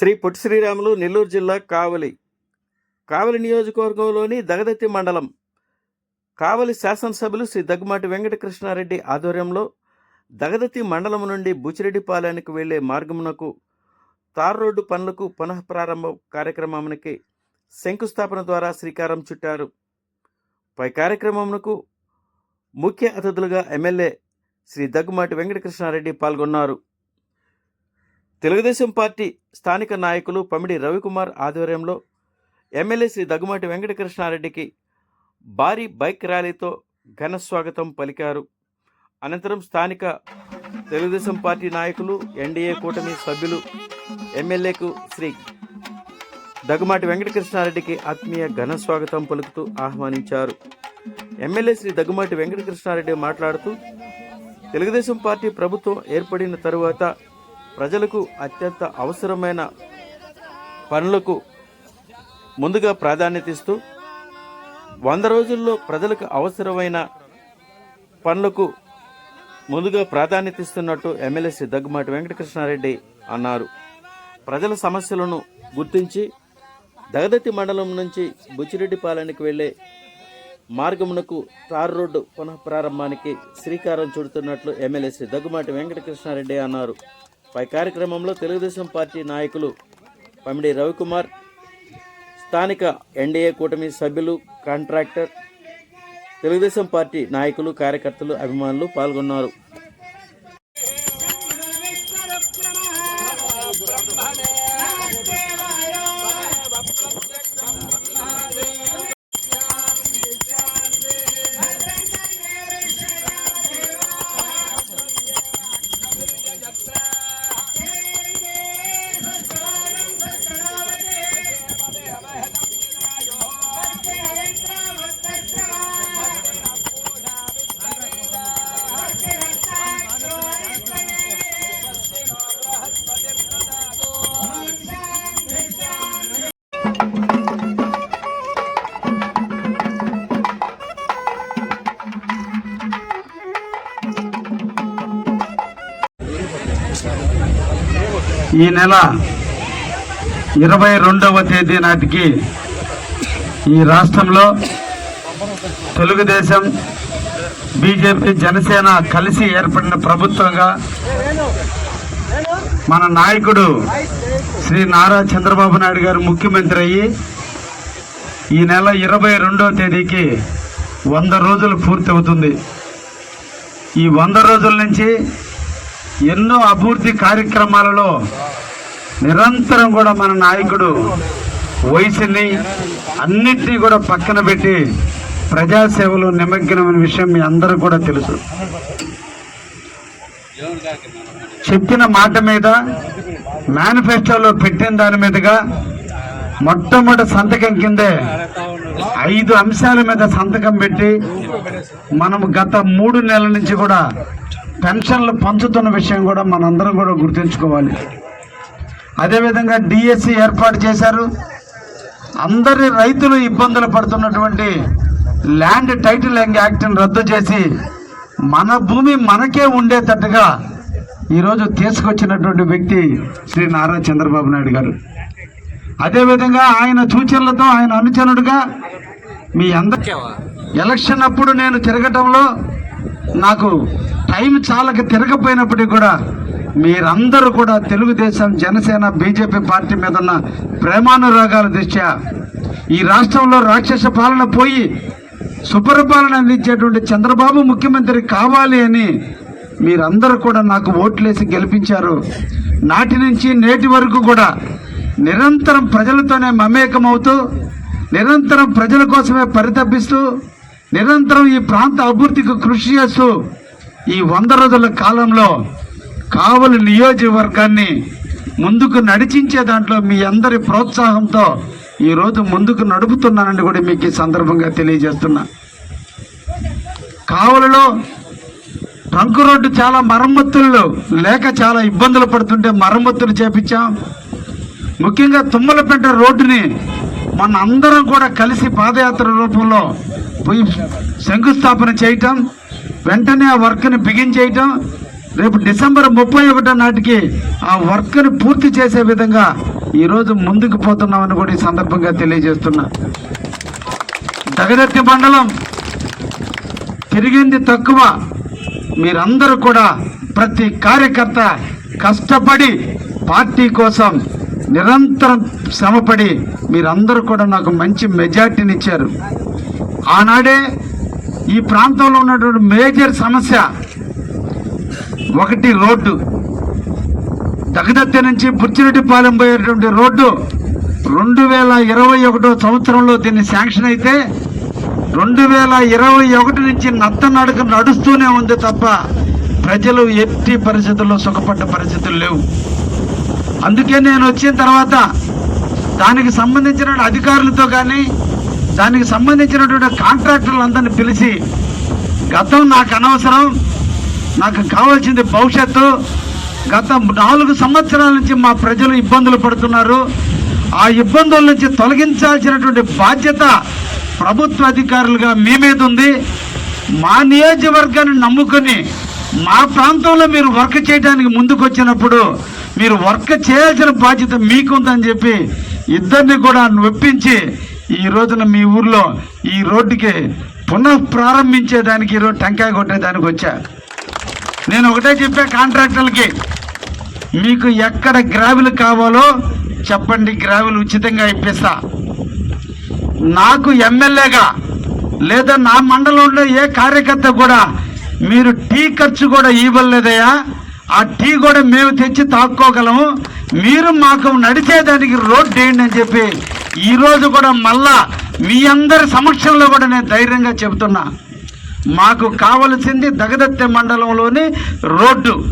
శ్రీ పొట్టి శ్రీరాములు నెల్లూరు జిల్లా కావలి. కావలి నియోజకవర్గంలోని దగదత్తి మండలం. కావలి శాసనసభ్యులు శ్రీ దగ్గుమాటి వెంకటకృష్ణారెడ్డి ఆధ్వర్యంలో దగదత్తి మండలం నుండి బుచిరెడ్డిపాలెంకు వెళ్ళే మార్గమునకు తార్ రోడ్డు పనులకు పునఃప్రారంభ కార్యక్రమానికి శంకుస్థాపన ద్వారా శ్రీకారం చుట్టారు. పై కార్యక్రమమునకు ముఖ్య అతిథులుగా ఎమ్మెల్యే శ్రీ దగ్గుమాటి వెంకటకృష్ణారెడ్డి పాల్గొన్నారు. తెలుగుదేశం పార్టీ స్థానిక నాయకులు పమిడి రవికుమార్ ఆధ్వర్యంలో ఎమ్మెల్యే శ్రీ దగ్గుమాటి వెంకటకృష్ణారెడ్డికి భారీ బైక్ ర్యాలీతో ఘన స్వాగతం పలికారు. అనంతరం స్థానిక తెలుగుదేశం పార్టీ నాయకులు ఎన్డీఏ కూటమి సభ్యులు ఎమ్మెల్యేకు శ్రీ దగ్గుమాటి వెంకటకృష్ణారెడ్డికి ఆత్మీయ ఘన స్వాగతం పలుకుతూ ఆహ్వానించారు. ఎమ్మెల్యే శ్రీ దగ్గుమాటి వెంకటకృష్ణారెడ్డి మాట్లాడుతూ తెలుగుదేశం పార్టీ ప్రభుత్వం ఏర్పడిన తరువాత ప్రజలకు అత్యంత అవసరమైన పనులకు ముందుగా ప్రాధాన్యత ఇస్తూ వంద రోజుల్లో ప్రజలకు అవసరమైన పనులకు ముందుగా ప్రాధాన్యత ఇస్తున్నట్టు ఎమ్మెల్యే శ్రీ దగ్గుమాటి వెంకటకృష్ణారెడ్డి అన్నారు. ప్రజల సమస్యలను గుర్తించి దగదతి మండలం నుంచి బుచ్చిరెడ్డిపాలెనికి వెళ్ళే మార్గమునకు తార్ రోడ్డు పునఃప్రారంభానికి శ్రీకారం చుడుతున్నట్లు ఎమ్మెల్యే శ్రీ దగ్గుమాటి వెంకటకృష్ణారెడ్డి అన్నారు. పై కార్యక్రమంలో తెలుగుదేశం పార్టీ నాయకులు పమిడి రవికుమార్ స్థానిక ఎన్డీఏ కూటమి సభ్యులు కాంట్రాక్టర్ తెలుగుదేశం పార్టీ నాయకులు కార్యకర్తలు అభిమానులు పాల్గొన్నారు. ఈ నెల ఇరవై రెండవ తేదీ నాటికి ఈ రాష్ట్రంలో తెలుగుదేశం బీజేపీ జనసేన కలిసి ఏర్పడిన ప్రభుత్వంగా మన నాయకుడు శ్రీ నారా చంద్రబాబు నాయుడు గారు ముఖ్యమంత్రి అయ్యి ఈ నెల ఇరవై రెండవ తేదీకి వంద రోజులు పూర్తి అవుతుంది ఈ వంద రోజుల నుంచి ఎన్నో అభివృద్ధి కార్యక్రమాలలో నిరంతరం కూడా మన నాయకుడు వయసుని అన్నిటినీ కూడా పక్కన పెట్టి ప్రజాసేవలో నిమగ్నమైన విషయం మీ అందరూ కూడా తెలుసు. చెప్పిన మాట మీద మేనిఫెస్టోలో పెట్టిన దాని మీదుగా మొట్టమొదటి సంతకం కిందే ఐదు అంశాల మీద సంతకం పెట్టి మనం గత మూడు నెలల నుంచి కూడా పెన్షన్లు పంచుతున్న విషయం కూడా మనందరం కూడా గుర్తుంచుకోవాలి. అదేవిధంగా డిఎస్సి ఏర్పాటు చేశారు. అందరి రైతులు ఇబ్బందులు పడుతున్నటువంటి ల్యాండ్ టైటిల్ యాక్ట్ని రద్దు చేసి మన భూమి మనకే ఉండేటట్టుగా ఈరోజు తీసుకొచ్చినటువంటి వ్యక్తి శ్రీ నారా చంద్రబాబు నాయుడు గారు. అదేవిధంగా ఆయన సూచనలతో ఆయన అనుచరుడుగా మీ అందరి ఎలక్షన్ అప్పుడు నేను తిరగటంలో నాకు టైం చాలక తిరగపోయినప్పటికీ కూడా మీరందరూ కూడా తెలుగుదేశం జనసేన బీజేపీ పార్టీ మీద ఉన్న ప్రేమానురాగాల దృష్ట్యా ఈ రాష్ట్రంలో రాక్షస పాలన పోయి సుపరిపాలన అందించేటువంటి చంద్రబాబు ముఖ్యమంత్రి కావాలి అని మీరందరూ కూడా నాకు ఓట్లేసి గెలిపించారు. నాటి నుంచి నేటి వరకు కూడా నిరంతరం ప్రజలతోనే మమేకమవుతూ నిరంతరం ప్రజల కోసమే పరితపిస్తూ నిరంతరం ఈ ప్రాంత అభివృద్ధికి కృషి చేస్తూ ఈ వంద రోజుల కాలంలో కావలి నియోజకవర్గాన్ని ముందుకు నడిచించే దాంట్లో మీ అందరి ప్రోత్సాహంతో ఈరోజు ముందుకు నడుపుతున్నానని కూడా మీకు ఈ సందర్భంగా తెలియజేస్తున్నా. కావలిలో ట్రంక్ రోడ్డు చాలా మరమ్మతులు లేక చాలా ఇబ్బందులు పడుతుంటే మరమ్మతులు చేపించాం. ముఖ్యంగా తుమ్మలపేట రోడ్డుని మన అందరం కూడా కలిసి పాదయాత్ర రూపంలో పోయి శంకుస్థాపన చేయటం. వెంటనే ఆ వర్క్ని బిగించేయటం రేపు డిసెంబర్ ముప్పై ఒకటో నాటికి ఆ వర్క్ని పూర్తి చేసే విధంగా ఈరోజు ముందుకు పోతున్నామని కూడా ఈ సందర్భంగా తెలియజేస్తున్నా. దగదత్తి మండలం తిరిగింది తక్కువ. మీరందరూ కూడా ప్రతి కార్యకర్త కష్టపడి పార్టీ కోసం నిరంతరం శ్రమపడి మీరందరూ కూడా నాకు మంచి మెజార్టీని ఇచ్చారు ఆనాడే ఈ ప్రాంతంలో ఉన్నటువంటి మేజర్ సమస్య ఒకటి రోడ్డు. దగదత్తి నుంచి బుచ్చిరెడ్డిపాలెం పోయేటువంటి రోడ్డు రెండు వేల ఇరవై ఒకటో సంవత్సరంలో దీన్ని శాంక్షన్ అయితే రెండు వేల ఇరవై ఒకటి నుంచి నత్త నడక నడుస్తూనే ఉంది తప్ప ప్రజలు ఎట్టి పరిస్థితుల్లో సుఖపడ్డ పరిస్థితులు లేవు. అందుకే నేను వచ్చిన తర్వాత దానికి సంబంధించిన అధికారులతో కానీ దానికి సంబంధించినటువంటి కాంట్రాక్టర్లందరినీ పిలిచి గతం నాకు అనవసరం. నాకు కావాల్సింది భవిష్యత్తు. గత నాలుగు సంవత్సరాల నుంచి మా ప్రజలు ఇబ్బందులు పడుతున్నారు. ఆ ఇబ్బందుల నుంచి తొలగించాల్సినటువంటి బాధ్యత ప్రభుత్వ అధికారులుగా మీ మీద ఉంది. మా నియోజకవర్గాన్ని నమ్ముకొని మా ప్రాంతంలో మీరు వర్క్ చేయడానికి ముందుకు వచ్చినప్పుడు మీరు వర్క్ చేయాల్సిన బాధ్యత మీకుందని చెప్పి ఇద్దరిని కూడా నొప్పించి ఈ రోజున మీ ఊర్లో ఈ రోడ్డుకి పునః ప్రారంభించేదానికి ఈరోజు టెంకాయ కొట్టేదానికి వచ్చా? నేను ఒకటే చెప్పా కాంట్రాక్టర్లకి మీకు ఎక్కడ గ్రావెల్ కావాలో చెప్పండి గ్రావెల్ ఉచితంగా ఇప్పిస్తా. నాకు ఎమ్మెల్యేగా లేదా నా మండలంలో ఏ కార్యకర్త కూడా మీరు టీ ఖర్చు కూడా ఇవ్వలేదయ్యా. ఆ టీ కూడా మేము తెచ్చి తాక్కోగలము. మీరు మాకు నడిచేదానికి రోడ్ వేయండి అని చెప్పి ఈ రోజు కూడా మళ్ళా మీ అందరి సమక్షంలో కూడా నేను ధైర్యంగా చెబుతున్నా. మాకు కావలసింది దగదత్తె మండలంలోని రోడ్డు.